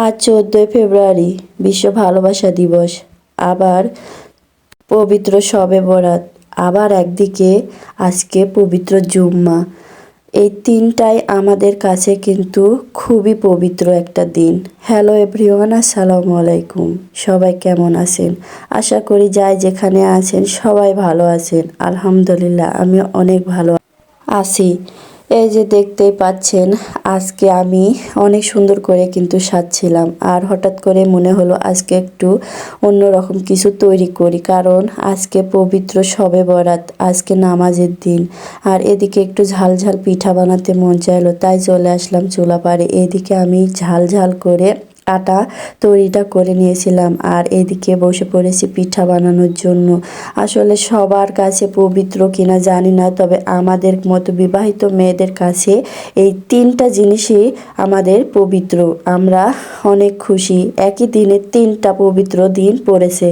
আজ চোদ্দোই ফেব্রুয়ারি, বিশ্ব ভালোবাসা দিবস। আবার পবিত্র শবে বরাত, আবার একদিকে আজকে পবিত্র জুম্মা। এই তিনটাই আমাদের কাছে কিন্তু খুবই পবিত্র একটা দিন। হ্যালো এভরিওয়ান, আসসালামু আলাইকুম। সবাই কেমন আছেন? আশা করি যাই যেখানে আছেন সবাই ভালো আছেন। আলহামদুলিল্লাহ আমি অনেক ভালো আছি। এই যে দেখতে পাচ্ছেন, আজকে আমি অনেক সুন্দর করে কিন্তু সাজছিলাম। আর হঠাৎ করে মনে হলো আজকে একটু অন্যরকম কিছু তৈরি করি, কারণ আজকে পবিত্র সবে বরাত, আজকে নামাজের দিন। আর এদিকে একটু ঝাল ঝাল পিঠা বানাতে মন চাইলো, তাই চলে আসলাম চুলা পাড়ে এদিকে আমি ঝাল ঝাল করে আটা তৈরিটা করে নিয়েছিলাম আর এদিকে বসে পড়েছি পিঠা বানানোর জন্য। আসলে সবার কাছে পবিত্র কিনা জানি না, তবে আমাদের মতো বিবাহিত মেয়েদের কাছে এই তিনটা জিনিসই আমাদের পবিত্র। আমরা অনেক খুশি, একই দিনে তিনটা পবিত্র দিন পড়েছে।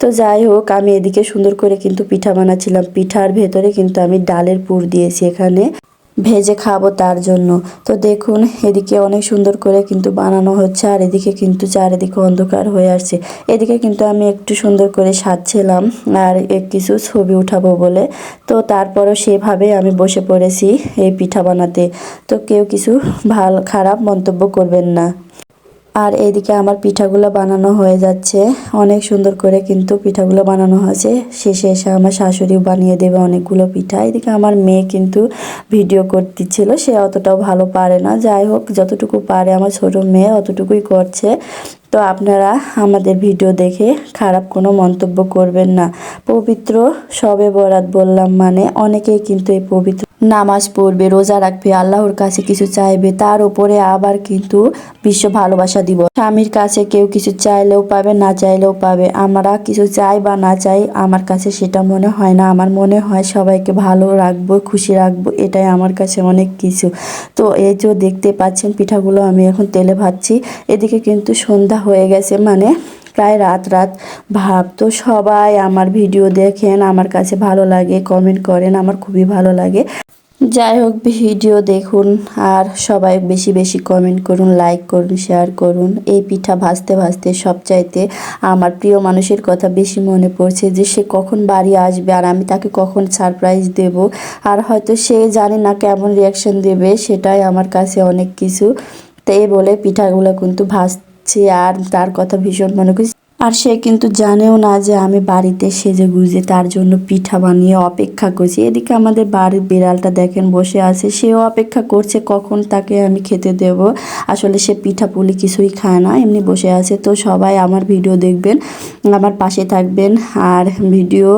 তো যাই হোক, আমি এদিকে সুন্দর করে কিন্তু পিঠা বানাচ্ছিলাম। পিঠার ভেতরে কিন্তু আমি ডালের পুর দিয়েছি এখানে। ভেজে খাব তার জন্য। তো দেখুন, এদিকে অনেক সুন্দর করে কিন্তু বানানো হচ্ছে আর এদিকে কিন্তু চারিদিকে অন্ধকার হয়ে আসছে। এদিকে কিন্তু আমি একটু সুন্দর করে সাজছিলাম আর কিছু ছবি উঠাবো বলে। তো তারপরও সেভাবে আমি বসে পড়েছি এই পিঠা বানাতে। তো কেউ কিছু ভালো, খারাপ মন্তব্য করবেন না। আর এইদিকে আমার পিঠাগুলো বানানো হয়ে যাচ্ছে। অনেক সুন্দর করে কিন্তু পিঠাগুলো বানানো হয়েছে। শেষে এসে আমার শাশুড়িও বানিয়ে দেবে অনেকগুলো পিঠা। এদিকে আমার মেয়ে কিন্তু ভিডিও করতেছিল, সে অতটাও ভালো পারে না। যাই হোক, যতটুকু পারে আমার ছোট মেয়ে অতটুকুই করছে। তো আপনারা আমাদের ভিডিও দেখে খারাপ কোনো মন্তব্য করবেন না। পবিত্র সবে বরাত বললাম মানে অনেকেই কিন্তু এই পবিত্র নামাজ পড়বে, রোজা রাখবে, আল্লাহর কাছে কিছু চাইবে, তার উপরে আবার কিন্তু বিশ্ব ভালোবাসা দিব স্বামীর কাছে কেউ কিছু চাইলেও পাবে, না চাইলেও পাবে। আমরা কিছু চাই বা না চাই, আমার কাছে সেটা মনে হয় না। আমার মনে হয় সবাইকে ভালো রাখব, খুশি রাখব, এটাই আমার কাছে অনেক কিছু। তো এই যে দেখতে পাচ্ছেন পিঠাগুলো আমি এখন তেলে ভাজছি। এদিকে কিন্তু সন্ধ্যা হয়ে গেছে মানে প্রায় রাত রাত। ভাব তো সবাই আমার ভিডিও দেখেন, আমার কাছে ভালো লাগে কমেন্ট করেন, আমার খুবই ভালো লাগে। যাই হোক, ভিডিও দেখুন আর সবাই বেশি বেশি কমেন্ট করুন লাইক করুন শেয়ার করুন। এই পিঠা ভাজতে ভাজতে সবচাইতে আমার প্রিয় মানুষের কথা বেশি মনে পড়ছে যে সে কখন বাড়ি আসবে আর আমি তাকে কখন সারপ্রাইজ দেব। আর হয়তো সে জানে না কেমন রিয়াকশন দেবে, সেটাই আমার কাছে অনেক কিছু। তো এই বলে পিঠাগুলো কিন্তু ভাজছি আর তার কথা ভীষণ মনে করছি আর সে কিন্তু জানেও না যে আমি বাড়িতে সেজে গুজে তার জন্য পিঠা বানিয়ে অপেক্ষা করছি। এদিকে আমাদের বাড়ির বিড়ালটা দেখেন বসে আছে, সেও অপেক্ষা করছে, কখন তাকে আমি খেতে দেব? আসলে সে পিঠা পুলি কিছুই খায় না, এমনি বসে আছে। তো সবাই আমার ভিডিও দেখবেন, আমার পাশে থাকবেন, আর ভিডিও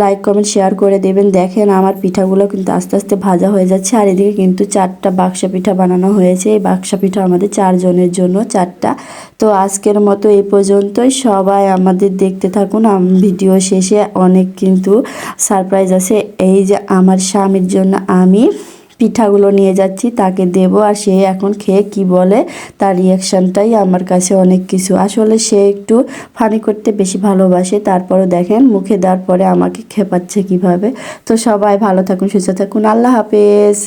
লাইক, কমেন্ট, শেয়ার করে দেবেন। দেখেন আমার পিঠাগুলো কিন্তু আস্তে আস্তে ভাজা হয়ে যাচ্ছে, আর এদিকে কিন্তু চারটা বাক্সা পিঠা বানানো হয়েছে। এই বাক্সা পিঠা আমাদের চারজনের জন্য, চারটা। তো আজকের মতো এই পর্যন্তই। সবাই আমাদের দেখতে থাকুন। ভিডিও শেষে অনেক কিন্তু সারপ্রাইজ আছে। এই যে আমার স্বামীর জন্য আমি পিঠাগুলো নিয়ে যাচ্ছি, তাকে দেব আর সে এখন খেয়ে কি বলে তার রিয়াকশানটাই আমার কাছে অনেক কিছু। আসলে সে একটু ফানি করতে বেশি ভালোবাসে, তারপরও দেখেন মুখে দেওয়ার পরে আমাকে খেপাচ্ছে কীভাবে। তো সবাই ভালো থাকুন, সুস্থ থাকুন। আল্লাহ হাফেজ।